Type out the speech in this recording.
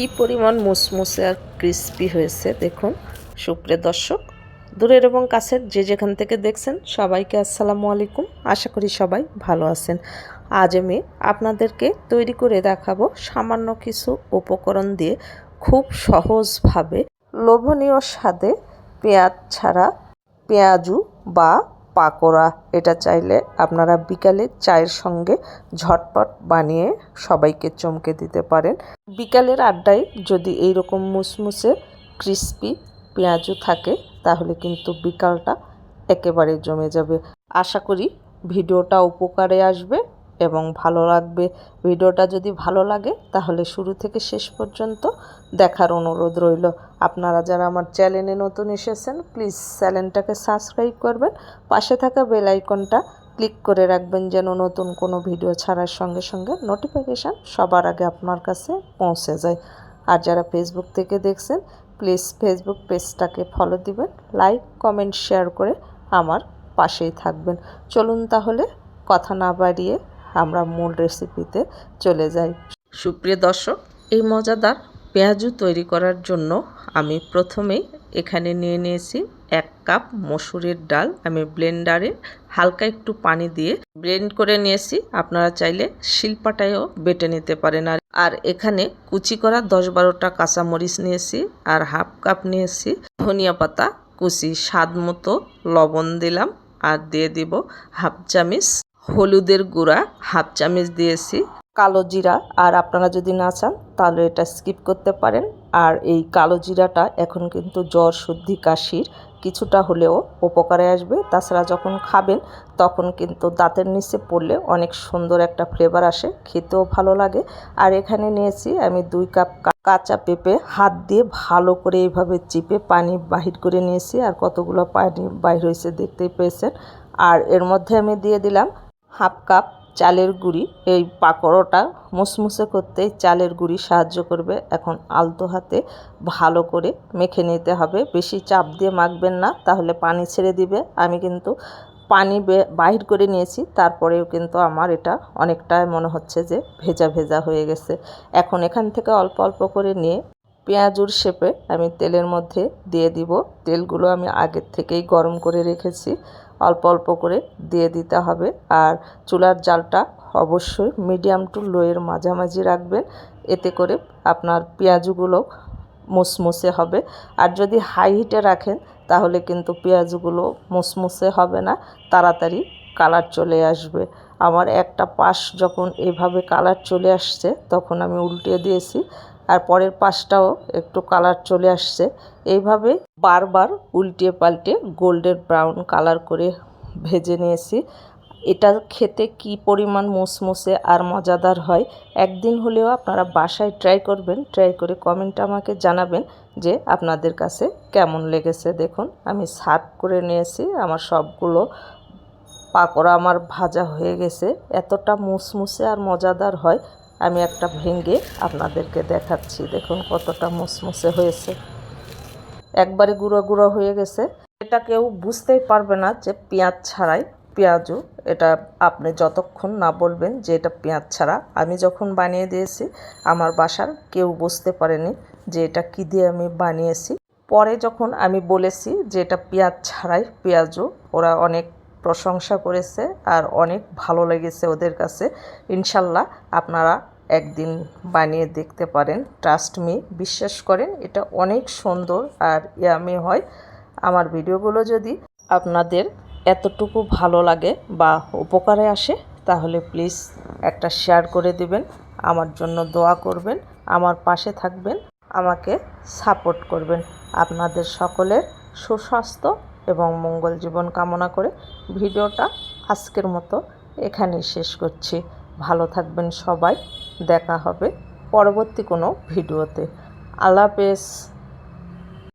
কি পরিমাণ মুসমুসে আর ক্রিস্পি হয়েছে দেখুন। সুপ্রিয় দর্শক, দূরের এবং কাছের যে যেখান থেকে দেখছেন, সবাইকে আসসালামু আলাইকুম। আশা করি সবাই ভালো আছেন। আজ আমি আপনাদেরকে তৈরি করে দেখাবো সামান্য কিছু উপকরণ দিয়ে খুব সহজভাবে লোভনীয় স্বাদে পেঁয়াজ ছাড়া পেঁয়াজু বা পাকোড়া। এটা চাইলে আপনারা বিকালে চায়ের সঙ্গে ঝটপট বানিয়ে সবাইকে চমকে দিতে পারেন। বিকালের আড্ডায় যদি এই রকম মুসমুসে ক্রিস্পি পেঁয়াজও থাকে, তাহলে কিন্তু বিকালটা একেবারে জমে যাবে। আশা করি ভিডিওটা উপকারে আসবে। এবং ভালো লাগবে। ভিডিওটা যদি ভালো লাগে, তাহলে শুরু থেকে শেষ পর্যন্ত দেখার অনুরোধ রইল। আপনারা যারা আমার চ্যানেলে নতুন এসেছেন প্লিজ চ্যানেলটাকে সাবস্ক্রাইব করবেন। পাশে থাকা বেল আইকনটা ক্লিক করে রাখবেন যেন নতুন কোনো ভিডিও ছাড়ার সঙ্গে সঙ্গে নোটিফিকেশান সবার আগে আপনার কাছে পৌঁছে যায়। আর যারা ফেসবুক থেকে দেখছেন প্লিজ ফেসবুক পেজটাকে ফলো দিবেন লাইক কমেন্ট শেয়ার করে আমার পাশেই থাকবেন। চলুন তাহলে কথা না বাড়িয়ে আমরা মূল রেসিপিতে চলে যাই। সুপ্রিয় দর্শক, এই মজাদার পেঁয়াজু তৈরি করার জন্য আমি প্রথমেই এখানে নিয়ে নিয়েছি এক কাপ মসুরের ডাল। আমি ব্লেন্ডারে হালকা একটু পানি দিয়ে ব্লেন্ড করে নিয়েছি। আপনারা চাইলে শিলপাটায়ও বেটে নিতে পারেন। আর আর এখানে কুচি করা দশ বারোটা কাঁচামরিচ নিয়েছি আর হাফ কাপ নিয়েছি ধনিয়া পাতা কুচি। স্বাদ মতো লবণ দিলাম আর দিয়ে দিব হাফ চামিচ হলুদের গুঁড়া, হাফ চামচ দিয়েছি। কালো জিরা, আর আপনারা যদি না চান, তাহলে এটা স্কিপ করতে পারেন। আর এই কালো জিরাটা এখন কিন্তু জ্বর, সর্দি, কাশির কিছুটা হলেও উপকারে আসবে। তাছাড়া যখন খাবেন, তখন কিন্তু দাঁতের নিচে পড়লে অনেক সুন্দর একটা ফ্লেভার আসে, খেতেও ভালো লাগে। আর এখানে নিয়েছি আমি দুই কাপ কাঁচা পেঁপে, হাত দিয়ে ভালো করে এইভাবে চিপে পানি বাহির করে নিয়েছি। আর কতগুলো পানি বাহির হয়েছে দেখতেই পেয়েছেন। আর এর মধ্যে আমি দিয়ে দিলাম হাফ কাপ চালের গুঁড়ি। এই পাকোড়াটা মুসমুসে করতে চালের গুঁড়ি সাহায্য করবে। এখন আলতো হাতে ভালো করে মেখে নিতে হবে। বেশি চাপ দিয়ে মাখবেন না, তাহলে পানি ছেড়ে দিবে। আমি কিন্তু পানি বাহির করে নিয়েছি, তারপরেও কিন্তু আমার এটা অনেকটাই মনে হচ্ছে যে ভেজা ভেজা হয়ে গেছে। এখন এখান থেকে অল্প অল্প করে নিয়ে পেঁয়াজুর শেপে আমি তেলের মধ্যে দিয়ে দিব। তেলগুলো আমি আগের থেকেই গরম করে রেখেছি। অল্প অল্প করে দিয়ে দিতে হবে। আর চুলার জালটা অবশ্যই মিডিয়াম টু লোয়ের মাঝামাঝি রাখবেন। এতে করে আপনার পেঁয়াজগুলো মুসমুসে হবে। আর যদি হাই হিটে রাখেন, তাহলে কিন্তু পেঁয়াজগুলো মুসমুসে হবে না, তাড়াতাড়ি কালার চলে আসবে। আমার একটা পাশ যখন এভাবে কালার চলে আসছে, তখন আমি উল্টে দিয়েছি আর পরের পাশটাও একটু কালার চলে আসছে। এইভাবে বারবার উল্টিয়ে পাল্টে গোল্ডেন ব্রাউন কালার করে ভেজে নিয়েছি। এটা খেতে কি পরিমাণ মুসমুসে আর মজাদার হয়, একদিন হলেও আপনারা বাসায় ট্রাই করবেন ট্রাই করে কমেন্টে আমাকে জানাবেন যে আপনাদের কাছে কেমন লেগেছে। দেখুন, আমি সার্ভ করে নিয়েছি, আমার সবগুলো পাকোড়া আমার ভাজা হয়ে গেছে। এতটা মুসমুসে আর মজাদার হয়, আমি একটা ভেঙে আপনাদেরকে দেখাচ্ছি। দেখুন কতটা মুসমুসে হয়েছে। একবারে গুঁড়ো গুঁড়ো হয়ে গেছে। এটা কেউ বুঝতেই পারবে না যে পেঁয়াজ ছাড়াই পেঁয়াজও, এটা আপনি যতক্ষণ না বলবেন যে এটা পেঁয়াজ ছাড়া। আমি যখন বানিয়ে দিয়েছি, আমার বাসার কেউ বুঝতে পারেনি যে এটা কী দিয়ে আমি বানিয়েছি। পরে যখন আমি বলেছি যে এটা পেঁয়াজ ছাড়াই পেঁয়াজও, ওরা অনেক প্রশংসা করেছে আর অনেক ভালো লেগেছে ওদের কাছে। ইনশাল্লাহ আপনারা একদিন বানিয়ে দেখতে পারেন। ট্রাস্ট মি বিশ্বাস করেন, এটা অনেক সুন্দর আর ইয়ামি হয়। আমার ভিডিওগুলো যদি আপনাদের এতটুকু ভালো লাগে বা উপকারে আসে, তাহলে প্লিজ একটা শেয়ার করে দিবেন। আমার জন্য দোয়া করবেন, আমার পাশে থাকবেন, আমাকে সাপোর্ট করবেন। আপনাদের সকলের সুস্বাস্থ্য এবং মঙ্গল জীবন কামনা করে ভিডিওটা আজকের মতো এখানেই শেষ করছি। ভালো থাকবেন সবাই। দেখা হবে পরবর্তী কোনো ভিডিওতে। আল্লাহ